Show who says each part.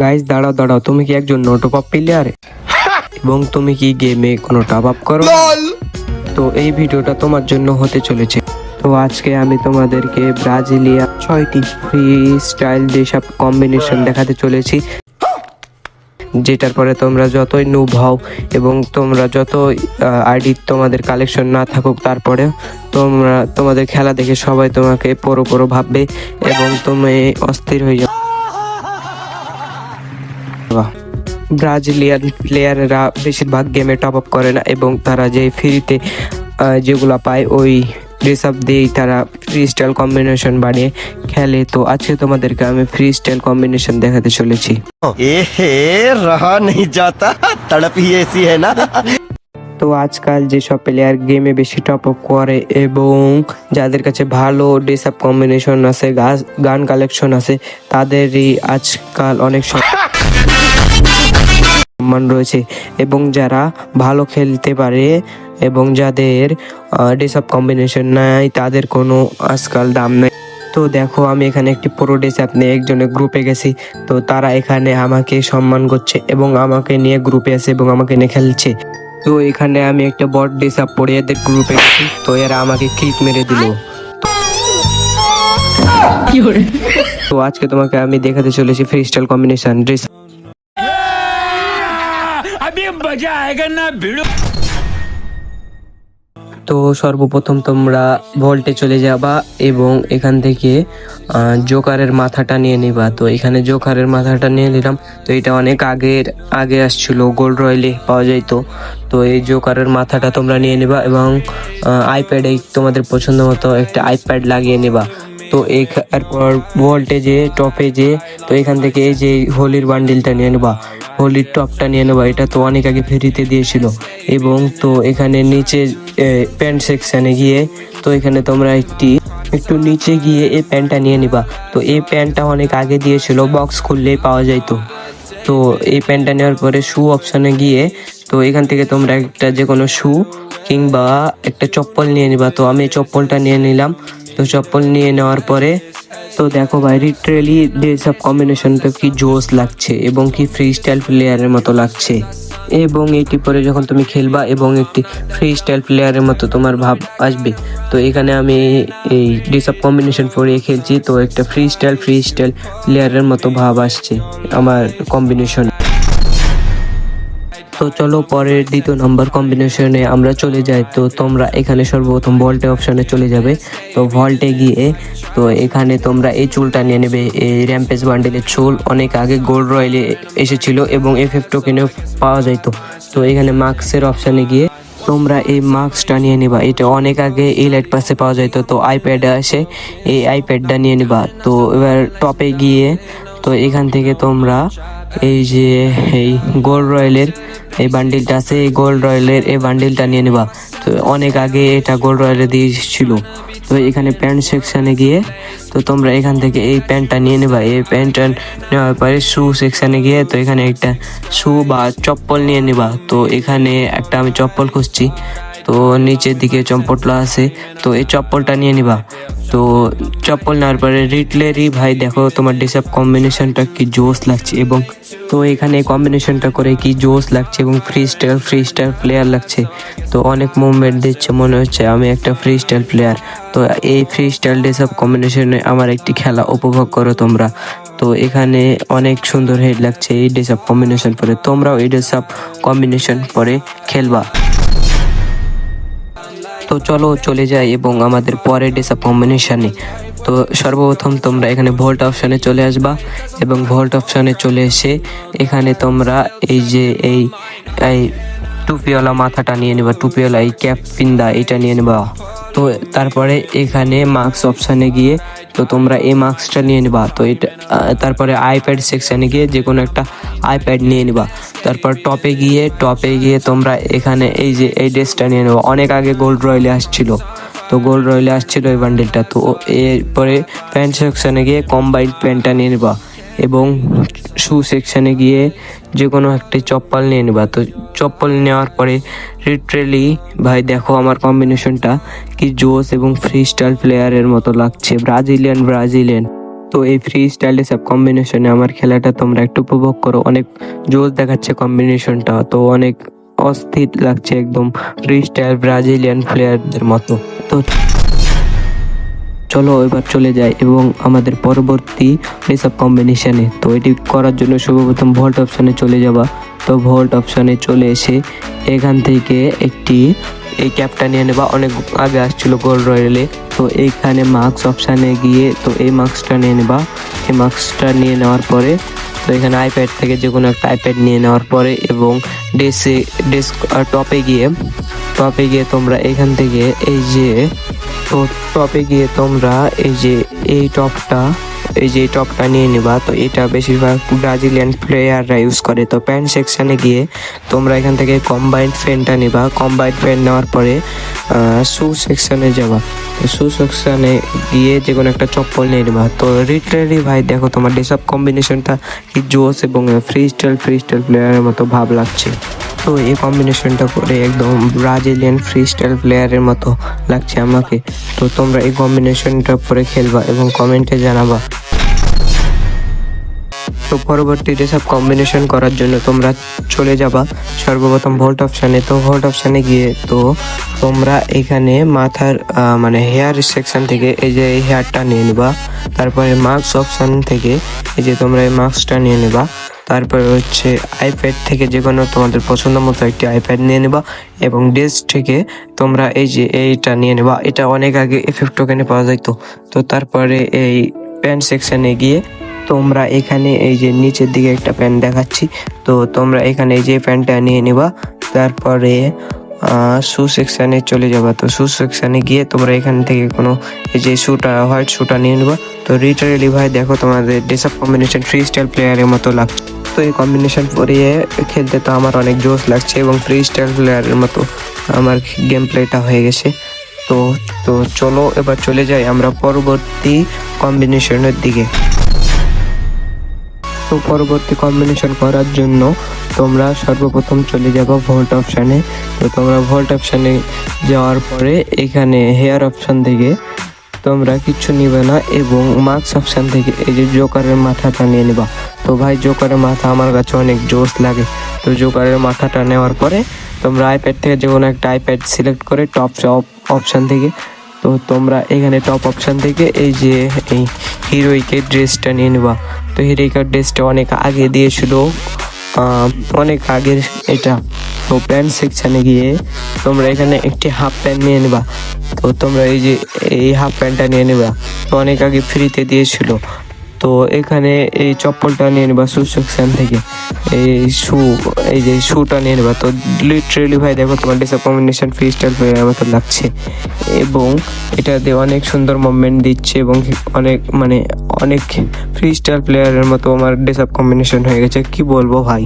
Speaker 1: Guys দাঁড়াও দাঁড়াও তুমি কি একজন নোটপ আপ প্লেয়ার এবং তুমি কি গেমে কোনো টপ আপ করো? তো এই ভিডিওটা তোমার জন্য হতে চলেছে। তো আজকে আমি তোমাদেরকে ব্রাজিলিয়া ছয়টি ফ্রি স্টাইল যেসব কম্বিনেশন দেখাতে চলেছি। যেটার পরে তোমরা যতই নুব হও এবং তোমরা যত আইডি তোমাদের কালেকশন না থাকুক তারপরে তোমরা তোমাদের খেলা দেখে সবাই তোমাকে পরো পরো ভাববে এবং তুমি অস্থির হয়ে যাবে। বাহ। ব্রাজিলিয়ান প্লেয়াররা বেশিরভাগ গেমে টপ আপ করে না এবং তারা যে ফ্রিতে যেগুলো পায় ওই ড্রেস আপ দিয়েই তারা ফ্রি স্টাইল কম্বিনেশন বানিয়ে খেলে। তো আজকে তোমাদেরকে আমি ফ্রি স্টাইল কম্বিনেশন দেখাতে চলেছি। তো আজকাল যেসব প্লেয়ার গেমে বেশি টপ আপ করে এবং যাদের কাছে ভালো ড্রেস আপ কম্বিনেশন আছে গান কালেকশন আছে তাদেরই আজকাল অনেক সব সম্মান রয়েছে এবং যারা ভালো খেলতে পারে এবং যাদের ড্রেস আপ কম্বিনেশন নাই তাদের কোনো আজকাল দাম নেই। তো দেখো আমি এখানে একটি পুরো আপ নিয়ে একজনের গ্রুপে গেছি। তো তারা এখানে আমাকে সম্মান করছে এবং আমাকে নিয়ে গ্রুপে আছে এবং আমাকে নিয়ে খেলছে। তো এখানে আমি একটা বট ড্রেস আপ পরে এদের গ্রুপে গেছি। তো এরা আমাকে কিক মেরে দিল। তো আজকে তোমাকে আমি দেখাতে চলেছি ফ্রি স্টাইল কম্বিনেশন ড্রেস তো সর্বপ্রথম তোমরা ভল্টে চলে যাবা এবং এখান থেকে জোকারের মাথাটা নিয়ে নিবা। তো এখানে জোকারের মাথাটা নিয়ে নিলাম। তো এটা অনেক আগের, আগে আসছিল গোল্ড রয়েলে পাওয়া যায় তো। এই জোকারের মাথাটা তোমরা নিয়ে নিবা এবং আইপ্যাডে তোমাদের পছন্দ মতো একটা আইপ্যাড লাগিয়ে নেবা। তো এরপর ভোল্টেজে টপে যে, তো এখান থেকে এই যে হোলির বান্ডিলটা নিয়ে নেবা। হোলির টপটা নিয়ে নেবা, এটা তো অনেক আগে ফেরিতে দিয়েছিল। এবং তো এখানে নিচে প্যান্ট সেকশানে গিয়ে তো এখানে তোমরা একটি, একটু নিচে গিয়ে এই প্যান্টটা নিয়ে নিবা। তো এই প্যান্টটা অনেক আগে দিয়েছিল বক্স খুললেই পাওয়া যাইতো। তো এই প্যান্টটা নেওয়ার পরে শু অপশানে গিয়ে তো এখান থেকে তোমরা একটা যে কোনো শু কিংবা একটা চপ্পল নিয়ে নিবা। তো আমি চপ্পলটা নিয়ে নিলাম। তো চপ্পল নিয়ে নেওয়ার পরে তো দেখো ভাই লিটারেলি সব কম্বিনেশনটা কি জোস লাগছে এবং কি ফ্রি স্টাইল প্লেয়ারের মতো লাগছে। এবং এটি পরে যখন তুমি খেলবা এবং একটি ফ্রি স্টাইল প্লেয়ারের মতো তোমার ভাব আসবে। তো এখানে আমি এই ডিসঅপ কম্বিনেশন পরে খেলছি, তো একটা ফ্রি স্টাইল ফ্রি স্টাইল প্লেয়ারের মতো ভাব আসছে আমার কম্বিনেশন তো চলো পরের দ্বিতীয় নম্বর কম্বিনেশনে আমরা চলে যাই। তো তোমরা এখানে সর্বপ্রথম ভল্টে অপশানে চলে যাবে। তো ভল্টে গিয়ে, তো এখানে তোমরা এই চুলটা নিয়ে নেবে। এই র্যাম্পেজ বান্ডেলের চুল অনেক আগে গোল্ড রয়েলে এসেছিল এবং এফ এফ টোকেনেও পাওয়া যাইতো তো। এখানে মার্কসের অপশানে গিয়ে তোমরা এই মাস্কটা নিয়ে নিবা। এটা অনেক আগে এই লাইট পাসে পাওয়া যাইতো। তো আইপ্যাডে আসে, এই আইপ্যাডটা নিয়ে নিবা। তো এবার টপে গিয়ে, তো এখান থেকে তোমরা এই যে, এই গোল্ড রয়েলের এই বান্ডিলটা আছে, এই গোল্ড রয়েলের এই বান্ডিলটা নিয়ে নেবা। তো অনেক আগে এটা গোল্ড রয়েলে দিয়েছিল। তো এখানে প্যান্ট সেকশানে গিয়ে, তো তোমরা এখান থেকে এই প্যান্টটা নিয়ে নেবা। এই প্যান্টটা নেওয়ার পরে শু সেকশানে গিয়ে, তো এখানে একটা শু বা চপ্পল নিয়ে নেবা। তো এখানে একটা আমি চপ্পল খুঁজছি। তো নিচের দিকে চম্পটলা আছে, তো এই চপ্পলটা নিয়ে নিবা। তো চপ্পল নেওয়ার পরে রিটলেরই ভাই দেখো তোমার ডিসাপ কম্বিনেশনটা কি জোস লাগছে এবং তো এখানে কম্বিনেশনটা করে কি জোস লাগছে এবং free style free style player লাগছে। তো অনেক মুভমেন্ট দিচ্ছে, মনে হচ্ছে আমি একটা ফ্রি স্টাইল প্লেয়ার তো এই ফ্রি স্টাইল ডিসাপ কম্বিনেশনে আমার একটি খেলা উপভোগ করো তোমরা। তো এখানে অনেক সুন্দর হেড লাগছে এই ড্রেস আপ কম্বিনেশন পরে। তোমরাও এই ড্রেস আপ কম্বিনেশন পরে খেলবা। তো চলো, চলে যাই এবং আমাদের পরের ডেসা কম্বিনেশনে। তো সর্বপ্রথম তোমরা এখানে ভোল্ট অপশানে চলে আসবা এবং ভোল্ট অপশানে চলে এসে এখানে তোমরা এই যে এই এই টুপিওয়ালা মাথাটা নিয়ে নেবা, টুপিওয়ালা এই ক্যাপ পিন্দা, এটা নিয়ে নেবা। তো তারপরে এখানে মাস্ক অপশানে গিয়ে তো তোমরা এই মাস্কটা নিয়ে নিবা। তো এটা তারপরে আইপ্যাড সেকশানে গিয়ে যে কোনো একটা আইপ্যাড নিয়ে নিবা। তারপর টপে গিয়ে টপে গিয়ে তোমরা এখানে এই যে এই ড্রেসটা নিয়ে নেবা। অনেক আগে গোল্ড রয়েলে আসছিল। তো গোল্ড রয়েলে আসছিল এই বান্ডেলটা তো এরপরে প্যান্ট সেকশানে গিয়ে কম্বাইন্ড প্যান্টটা নিয়ে নেবা। এবং শু সেকশানে গিয়ে যে কোনো একটি চপ্পল নিয়ে নেবা। তো চপ্পল নেওয়ার পরে লিটারেলি ভাই, দেখো আমার কম্বিনেশনটা কি জোস এবং ফ্রি স্টাইল প্লেয়ারের মতো লাগছে। ব্রাজিলিয়ান ব্রাজিলিয়ান তো এই ফ্রি স্টাইলে সব কম্বিনেশনে আমার খেলাটা তোমরা একটু উপভোগ করো। অনেক জোস দেখাচ্ছে কম্বিনেশনটা তো অনেক অস্থির লাগছে একদম ফ্রি স্টাইল ব্রাজিলিয়ান প্লেয়ারদের মতো। তো চলো এবার চলে যাই এবং আমাদের পরবর্তী রিসাব কম্বিনেশানে। তো এটি করার জন্য সর্বপ্রথম ভোল্ট অপশানে চলে যাবা। তো ভোল্ট অপশানে চলে এসে এখান থেকে একটি এই ক্যাপটা নিয়ে নেবা। অনেক আগে আসছিল গোল্ড রয়েলে তো এইখানে মার্কস অপশানে গিয়ে তো এই মার্কসটা নিয়ে নেবা। এই মার্কসটা নিয়ে নেওয়ার পরে তো এখানে আইপ্যাড থেকে যে কোনো একটা আইপ্যাড নিয়ে নেওয়ার পরে এবং ডেস্কে, ডেস্ক টপে গিয়ে টপে গিয়ে তোমরা এখান থেকে এই যে তো টপে গিয়ে তোমরা এই যে এই টপটা, এই যে টপটা নিয়ে নিবা। তো এটা বেশিরভাগ ব্রাজিলিয়ান প্লেয়াররা ইউজ করে। তো প্যান্ট সেকশানে গিয়ে তোমরা এখান থেকে কম্বাইন্ড ফ্যানটা নিবা। কম্বাইন্ড ফ্যান নেওয়ার পরে শু সেকশানে যাবা। শু সেকশনে গিয়ে যে কোনো একটা চপ্পল নিয়ে নিবা। তো রিটারি ভাই, দেখো তোমার ডেসআপ কম্বিনেশনটা কি জোস এবং ফ্রি স্টাইল ফ্রি স্টাইল প্লেয়ারের মতো ভাব লাগছে। তো এই কম্বিনেশনটা করে একদম ব্রাজিলিয়ান ফ্রি স্টাইল প্লেয়ারের মতো লাগছে আমাকে। তো তোমরা এই কম্বিনেশনটা পরে খেলবা এবং কমেন্টে জানাবা। তো পরবর্তী যেসব কম্বিনেশন করার জন্য তোমরা চলে যাবা সর্বপ্রথম ভোল্ট অপশানে তো ভোল্ট অপশানে গিয়ে তো তোমরা এখানে মাথার মানে হেয়ার সেকশন থেকে এই যে এই হেয়ারটা নিয়ে নিবা। তারপরে মাস্ক অপশান থেকে এই যে তোমরা এই মাস্কটা নিয়ে নিবা। তারপরে হচ্ছে আইপ্যাড থেকে যে কোনো তোমাদের পছন্দ মতো একটি আইপ্যাড নিয়ে নেবা এবং ডেস্ক থেকে তোমরা এই যে এইটা নিয়ে নেবা। এটা অনেক আগে এফেক্ট টোকেনে পাওয়া যাইতো। তো তারপরে এই প্যান্ট সেকশানে গিয়ে তোমরা এখানে এই যে নিচের দিকে একটা প্যান্ট দেখাচ্ছি। তো তোমরা এখানে এই যে প্যান্টটা নিয়ে নিবা, তারপরে শু সেকশানে চলে যাবা। তো শু সেকশানে গিয়ে তোমরা এখান থেকে কোনো এই যে শুটা হোয়াইট শুটা নিয়ে নেবা। তো রিটারেলি ভাই দেখো তোমাদের ডেসআপ কম্বিনেশন ফ্রি স্টাইল প্লেয়ারের মতো লাগছে। তো এই কম্বিনেশন পরিয়ে খেলতে তো আমার অনেক জোশ লাগছে এবং ফ্রি স্টাইল প্লেয়ারের মতো আমার গেম প্লেটা হয়ে গেছে। তো তো চলো এবার চলে যাই আমরা পরবর্তী কম্বিনেশনের দিকে। তো পরবর্তী কম্বিনেশন করার জন্য তোমরা সর্বপ্রথম চলে যাব ভোল্ট অপশানে তো তোমরা ভোল্ট অপশানে যাওয়ার পরে এখানে হেয়ার অপশান থেকে তোমরা কিচ্ছু নিবে না এবং মার্কস অপশান থেকে এই যে জোকারের মাথাটা নিয়ে নিবা। তো ভাই, জোকারের মাথা আমার কাছে অনেক জোশ লাগে। তো জোকারের মাথাটা নেওয়ার পরে তোমরা আইপ্যাড থেকে যে কোনো একটা আইপ্যাড সিলেক্ট করে টপ অপশান থেকে, তো তোমরা এখানে টপ অপশান থেকে এই যে এই হিরোইকের ড্রেসটা নিয়ে নেবা। তো হিরোইকার ড্রেসটা অনেক আগে দিয়েছিল অনেক আগের এটা। তো প্যান্ট সেকশানে গিয়ে তোমরা এখানে একটি হাফ প্যান্ট নিয়ে নেবা। তো তোমরা এই যে, এই হাফ প্যান্টটা নিয়ে নেবা। তো অনেক আগে ফ্রিতে দিয়েছিল। তো এখানে এই চপ্পলটা নিয়ে নেবা শু সেকশন থেকে। এই শু এই যে শুটা নিয়ে নেবা। তো লিটারেলি ভাই, দেখো তোমার ডেসা কম্বিনেশন ফ্রি স্টাইল প্লেয়ারের মতো লাগছে। এবং এটা দিয়ে অনেক সুন্দর মুভমেন্ট দিচ্ছে এবং অনেক মানে অনেক ফ্রি স্টাইল প্লেয়ারের মতো আমার ডেসআপ কম্বিনেশন হয়ে গেছে। কি বলব ভাই?